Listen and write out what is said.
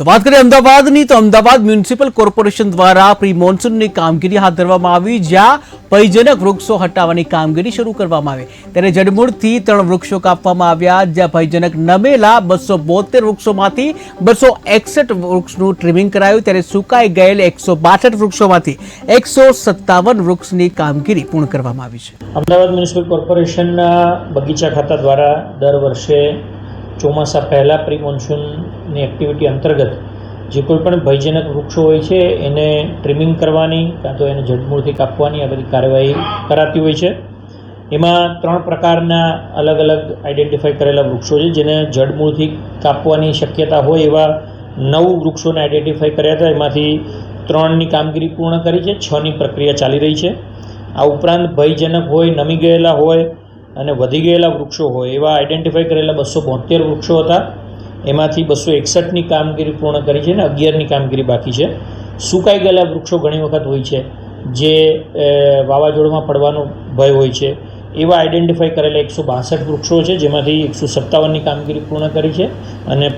તો વાત કરીએ અમદાવાદની, તો અમદાવાદ મ્યુનિસિપલ કોર્પોરેશન દ્વારા પ્રી મોન્સૂનની કામગીરી હાથ ધરવામાં આવી, જ્યાં ભયજનક વૃક્ષો હટાવવાની કામગીરી શરૂ કરવામાં આવી. ત્યારે જડમૂળથી ત્રણ વૃક્ષો કાપવામાં આવ્યા, જ્યાં ભયજનક નમેલા બસો બોતેર વૃક્ષોમાંથી બસો એકસઠ વૃક્ષનું ટ્રીમિંગ કરાયું. ત્યારે સુકાઈ ગયેલ એકસો બાસઠ વૃક્ષોમાંથી એકસો સત્તાવન વૃક્ષની કામગીરી પૂર્ણ કરવામાં આવી છે. અમદાવાદ મ્યુનિસિપલ કોર્પોરેશનના બગીચા ખાતા દ્વારા દર વર્ષે ચોમાસા પહેલાં પ્રી મોન્સૂનની એક્ટિવિટી અંતર્ગત જે કોઈ પણ ભયજનક વૃક્ષો હોય છે, એને ટ્રીમિંગ કરવાની કાં તો એને જડમૂળથી કાપવાની આ બધી કાર્યવાહી કરાતી હોય છે. એમાં ત્રણ પ્રકારના અલગ અલગ આઈડેન્ટિફાઈ કરેલા વૃક્ષો છે, જેને જડમૂળથી કાપવાની શક્યતા હોય એવા નવ વૃક્ષોને આઈડેન્ટિફાઈ કર્યા હતા. એમાંથી ત્રણની કામગીરી પૂર્ણ કરી છે, છની પ્રક્રિયા ચાલી રહી છે. આ ઉપરાંત ભયજનક હોય, નમી ગયેલા હોય અને વધી ગયેલા વૃક્ષો હોય, એવા આઈડેન્ટિફાઈ કરેલા બસો બોતેર વૃક્ષો હતા. એમાંથી બસો એકસઠની કામગીરી પૂર્ણ કરી છે અને અગિયારની કામગીરી બાકી છે. સુકાઈ ગયેલા વૃક્ષો ઘણી વખત હોય છે, જે વાવાઝોડામાં પડવાનો ભય હોય છે. એવા આઈડેન્ટિફાઈ કરેલા એકસો બાસઠ વૃક્ષો છે, જેમાંથી એકસો સત્તાવનની કામગીરી પૂર્ણ કરી છે અને